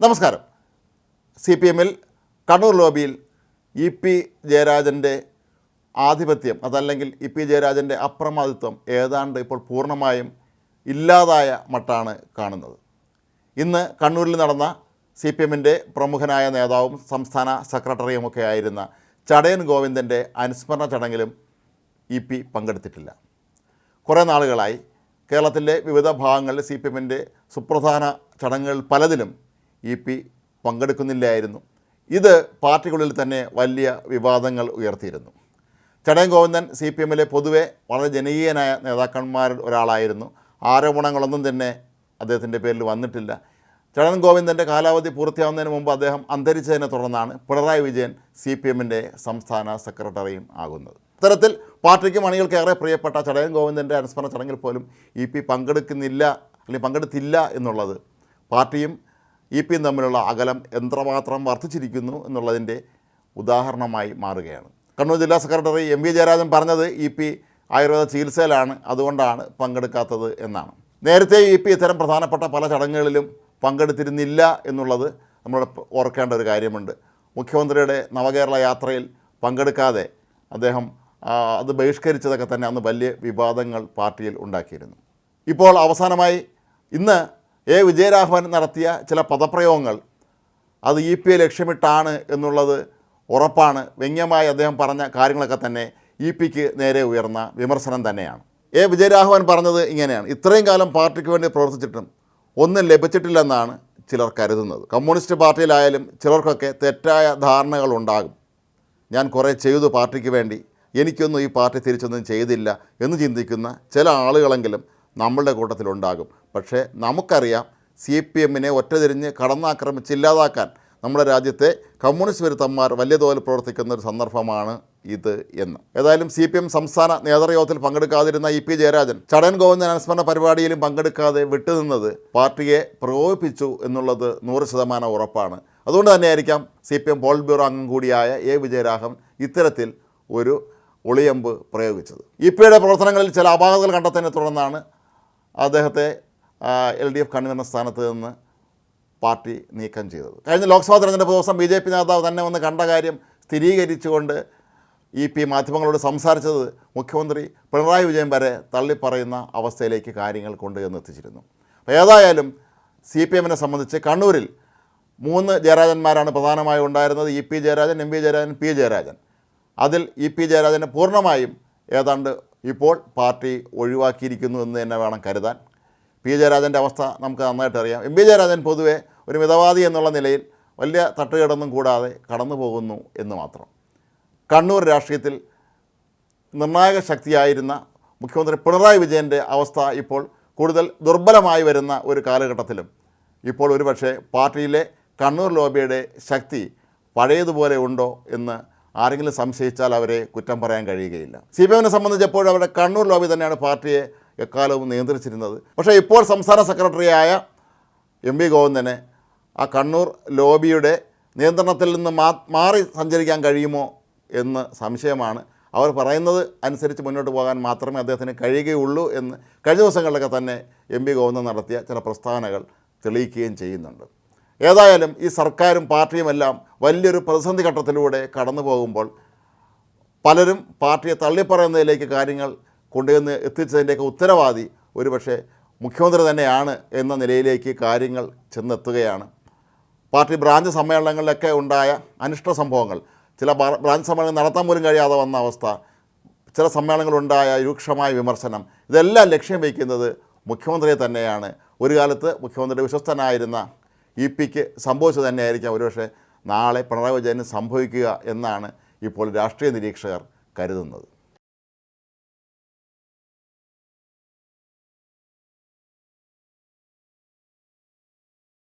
നമസ്കാരം. C P എമ്മിൽ കണ്ണൂർ ലോബിയിൽ ഇ പി ജയരാജന്റെ ആധിപത്യം അതല്ലെങ്കിൽ ഇ പി ജയരാജന്റെ അപ്രമാദിത്വം ഏതാണ്ട് ഇപ്പോൾ പൂർണമായും ഇല്ലാതായ മട്ടാണ് കാണുന്നത്. ഇന്ന് കണ്ണൂരിൽ നടന്ന സി പി എമ്മിന്റെ പ്രമുഖനായ നേതാവും സംസ്ഥാന സെക്രട്ടറിയുമൊക്കെ ആയിരുന്ന ചടയൻ ഗോവിന്ദന്റെ അനുസ്മരണ ചടങ്ങിലും ഇ പി പങ്കെടുത്തിട്ടില്ല. കുറേ നാളുകളായി കേരളത്തിലെ വിവിധ ഭാഗങ്ങളിൽ സി പി എമ്മിന്റെ സുപ്രധാന ചടങ്ങുകൾ പലതിലും ഇ പി പങ്കെടുക്കുന്നില്ലായിരുന്നു. ഇത് പാർട്ടിക്കുള്ളിൽ തന്നെ വലിയ വിവാദങ്ങൾ ഉയർത്തിയിരുന്നു. ചടയൻ ഗോവിന്ദൻ സി പി എമ്മിലെ പൊതുവെ വളരെ ജനകീയനായ നേതാക്കന്മാരിൽ ഒരാളായിരുന്നു. ആരോപണങ്ങളൊന്നും തന്നെ അദ്ദേഹത്തിന്റെ പേരിൽ വന്നിട്ടില്ല. ചടൻ ഗോവിന്ദന്റെ കാലാവധി പൂർത്തിയാവുന്നതിന് മുമ്പ് അദ്ദേഹം അന്തരിച്ചതിനെ തുടർന്നാണ് പിണറായി വിജയൻ സി പി എമ്മിന്റെ സംസ്ഥാന സെക്രട്ടറിയും ആകുന്നത്. ഇത്തരത്തിൽ പാർട്ടിക്കും അണികൾക്ക് ഏറെ പ്രിയപ്പെട്ട ചടയൻ ഗോവിന്ദന്റെ അനുസ്മരണ ചടങ്ങിൽ പോലും ഇ പി പങ്കെടുക്കുന്നില്ല അല്ലെങ്കിൽ പങ്കെടുത്തില്ല എന്നുള്ളത് പാർട്ടിയും ഇ പിയും തമ്മിലുള്ള അകലം എന്ത്രമാത്രം വർദ്ധിച്ചിരിക്കുന്നു എന്നുള്ളതിന്റെ ഉദാഹരണമായി മാറുകയാണ്. കണ്ണൂർ ജില്ലാ സെക്രട്ടറി എം വി ജയരാജൻ പറഞ്ഞത് ഇ പി ആയുർവേദ ചികിത്സയിലാണ് അതുകൊണ്ടാണ് പങ്കെടുക്കാത്തത് എന്നാണ്. നേരത്തെ ഇ പി ഇത്തരം പ്രധാനപ്പെട്ട പല ചടങ്ങുകളിലും പങ്കെടുത്തിരുന്നില്ല എന്നുള്ളത് നമ്മൾ ഓർക്കേണ്ട ഒരു കാര്യമുണ്ട്. മുഖ്യമന്ത്രിയുടെ നവകേരള യാത്രയിൽ പങ്കെടുക്കാതെ അദ്ദേഹം അത് ബഹിഷ്കരിച്ചതൊക്കെ തന്നെ അന്ന് വലിയ വിവാദങ്ങൾ പാർട്ടിയിൽ ഉണ്ടാക്കിയിരുന്നു. ഇപ്പോൾ അവസാനമായി ഇന്ന് എ. വിജയരാഘവൻ നടത്തിയ ചില പദപ്രയോഗങ്ങൾ അത് ഇ. പി. എ. ലക്ഷ്യമിട്ടാണ് എന്നുള്ളത് ഉറപ്പാണ്. വ്യംഗ്യമായി അദ്ദേഹം പറഞ്ഞ കാര്യങ്ങളൊക്കെ തന്നെ ഇ. പിക്ക് നേരെ ഉയർന്ന വിമർശനം തന്നെയാണ്. എ. വിജയരാഘവൻ പറഞ്ഞത് ഇങ്ങനെയാണ്. ഇത്രയും കാലം പാർട്ടിക്ക് വേണ്ടി പ്രവർത്തിച്ചിട്ടും ഒന്നും ലഭിച്ചിട്ടില്ലെന്നാണ് ചിലർ കരുതുന്നത്. കമ്മ്യൂണിസ്റ്റ് പാർട്ടിയിലായാലും ചിലർക്കൊക്കെ തെറ്റായ ധാരണകൾ ഉണ്ടാകും. ഞാൻ കുറേ ചെയ്തു പാർട്ടിക്ക് വേണ്ടി. എനിക്കൊന്നും ഈ പാർട്ടി തിരിച്ചൊന്നും ചെയ്തില്ല എന്ന് ചിന്തിക്കുന്ന ചില ആളുകളെങ്കിലും നമ്മളുടെ കൂട്ടത്തിലുണ്ടാകും. പക്ഷേ നമുക്കറിയാം സി പി എമ്മിനെ ഒറ്റതിരിഞ്ഞ് കടന്നാക്രമിച്ച് ഇല്ലാതാക്കാൻ നമ്മുടെ രാജ്യത്തെ കമ്മ്യൂണിസ്റ്റ് വിരുദ്ധന്മാർ വലിയ തോതിൽ പ്രവർത്തിക്കുന്ന ഒരു സന്ദർഭമാണ് ഇത് എന്ന്. ഏതായാലും സി പി എം സംസ്ഥാന നേതൃയോഗത്തിൽ പങ്കെടുക്കാതിരുന്ന ഇ പി ജയരാജൻ ചടൻ ഗോവിന്ദൻ അനുസ്മരണ പരിപാടിയിലും പങ്കെടുക്കാതെ വിട്ടുനിന്നത് പാർട്ടിയെ പ്രകോപിപ്പിച്ചു എന്നുള്ളത് നൂറ് ശതമാനം ഉറപ്പാണ്. അതുകൊണ്ട് തന്നെയായിരിക്കാം C P M polit bureau അംഗം കൂടിയായ എ വിജയരാഘവൻ ഇത്തരത്തിൽ ഒരു ഒളിയമ്പ് പ്രയോഗിച്ചത്. ഇ പിയുടെ പ്രവർത്തനങ്ങളിൽ ചില അപാകതകൾ കണ്ടെത്തതിനെ തുടർന്നാണ് അദ്ദേഹത്തെ എൽ ഡി എഫ് കൺവീനർ സ്ഥാനത്ത് നിന്ന് പാർട്ടി നീക്കം ചെയ്തത്. കഴിഞ്ഞ ലോക്സഭാ തെരഞ്ഞെടുപ്പ് ദിവസം ബി ജെ പി നേതാവ് തന്നെ വന്ന് കണ്ട കാര്യം സ്ഥിരീകരിച്ചുകൊണ്ട് ഇ പി മാധ്യമങ്ങളോട് സംസാരിച്ചത് മുഖ്യമന്ത്രി പിണറായി വിജയൻ വരെ തള്ളിപ്പറയുന്ന അവസ്ഥയിലേക്ക് കാര്യങ്ങൾ കൊണ്ടുവന്ന് എത്തിച്ചിരുന്നു. അപ്പോൾ ഏതായാലും സി പി എമ്മിനെ സംബന്ധിച്ച് കണ്ണൂരിൽ മൂന്ന് ജയരാജന്മാരാണ് പ്രധാനമായും ഉണ്ടായിരുന്നത്. E P Jayarajan M P Jayarajan P Jayarajan. അതിൽ ഇ പി ജയരാജനെ പൂർണമായും ഏതാണ്ട് ഇപ്പോൾ പാർട്ടി ഒഴിവാക്കിയിരിക്കുന്നു എന്ന് തന്നെ വേണം കരുതാൻ. പി. ജയരാജന്റെ അവസ്ഥ നമുക്ക് നന്നായിട്ട് അറിയാം. എം. പി. ജയരാജൻ പൊതുവെ ഒരു മിതവാദി എന്നുള്ള നിലയിൽ വലിയ തട്ടുകേടൊന്നും കൂടാതെ കടന്നു പോകുന്നു എന്ന് മാത്രം. കണ്ണൂർ രാഷ്ട്രീയത്തിൽ നിർണായക ശക്തിയായിരുന്ന മുഖ്യമന്ത്രി പിണറായി വിജയന്റെ അവസ്ഥ ഇപ്പോൾ കൂടുതൽ ദുർബലമായി വരുന്ന ഒരു കാലഘട്ടത്തിലും ഇപ്പോൾ ഒരുപക്ഷെ പാർട്ടിയിലെ കണ്ണൂർ ലോബിയുടെ ശക്തി പഴയതുപോലെ ഉണ്ടോ എന്ന് ആരെങ്കിലും സംശയിച്ചാൽ അവരെ കുറ്റം പറയാൻ കഴിയുകയില്ല. സി പി എമ്മിനെ സംബന്ധിച്ച് എപ്പോഴും അവരുടെ കണ്ണൂർ ലോബി തന്നെയാണ് പാർട്ടിയെ എക്കാലവും നിയന്ത്രിച്ചിരുന്നത്. പക്ഷേ ഇപ്പോൾ സംസ്ഥാന സെക്രട്ടറിയായ എം വി ഗോവിന്ദനെ ആ കണ്ണൂർ ലോബിയുടെ നിയന്ത്രണത്തിൽ നിന്ന് മാറി സഞ്ചരിക്കാൻ കഴിയുമോ എന്ന് സംശയമാണ്. അവർ പറയുന്നത് അനുസരിച്ച് മുന്നോട്ട് പോകാൻ മാത്രമേ അദ്ദേഹത്തിന് കഴിയുകയുള്ളൂ എന്ന് കഴിഞ്ഞ ദിവസങ്ങളിലൊക്കെ തന്നെ എം പി ഗോവിന്ദൻ നടത്തിയ ചില പ്രസ്താവനകൾ തെളിയിക്കുകയും ചെയ്യുന്നുണ്ട്. ഏതായാലും ഈ സർക്കാരും പാർട്ടിയുമെല്ലാം വലിയൊരു പ്രതിസന്ധി ഘട്ടത്തിലൂടെ കടന്നു പോകുമ്പോൾ പലരും പാർട്ടിയെ തള്ളിപ്പറയുന്നതിലേക്ക് കാര്യങ്ങൾ കൊണ്ടുവന്ന് എത്തിച്ചതിന്റെയൊക്കെ ഉത്തരവാദി ഒരുപക്ഷെ മുഖ്യമന്ത്രി തന്നെയാണ് എന്ന നിലയിലേക്ക് കാര്യങ്ങൾ ചെന്നെത്തുകയാണ്. പാർട്ടി ബ്രാഞ്ച് സമ്മേളനങ്ങളിലൊക്കെ ഉണ്ടായ അനിഷ്ട സംഭവങ്ങൾ ചില ബ്രാഞ്ച് സമ്മേളനം നടത്താൻ പോലും കഴിയാതെ വന്ന അവസ്ഥ ചില സമ്മേളനങ്ങളുണ്ടായ രൂക്ഷമായ വിമർശനം ഇതെല്ലാം ലക്ഷ്യം വയ്ക്കുന്നത് മുഖ്യമന്ത്രിയെ തന്നെയാണ്. ഒരു കാലത്ത് മുഖ്യമന്ത്രിയുടെ വിശ്വസ്തനായിരുന്ന ഇ പിക്ക് സംഭവിച്ചത് തന്നെയായിരിക്കാം ഒരുപക്ഷെ നാളെ പിണറായി വിജയന് സംഭവിക്കുക എന്നാണ് ഇപ്പോൾ രാഷ്ട്രീയ നിരീക്ഷകർ കരുതുന്നത്.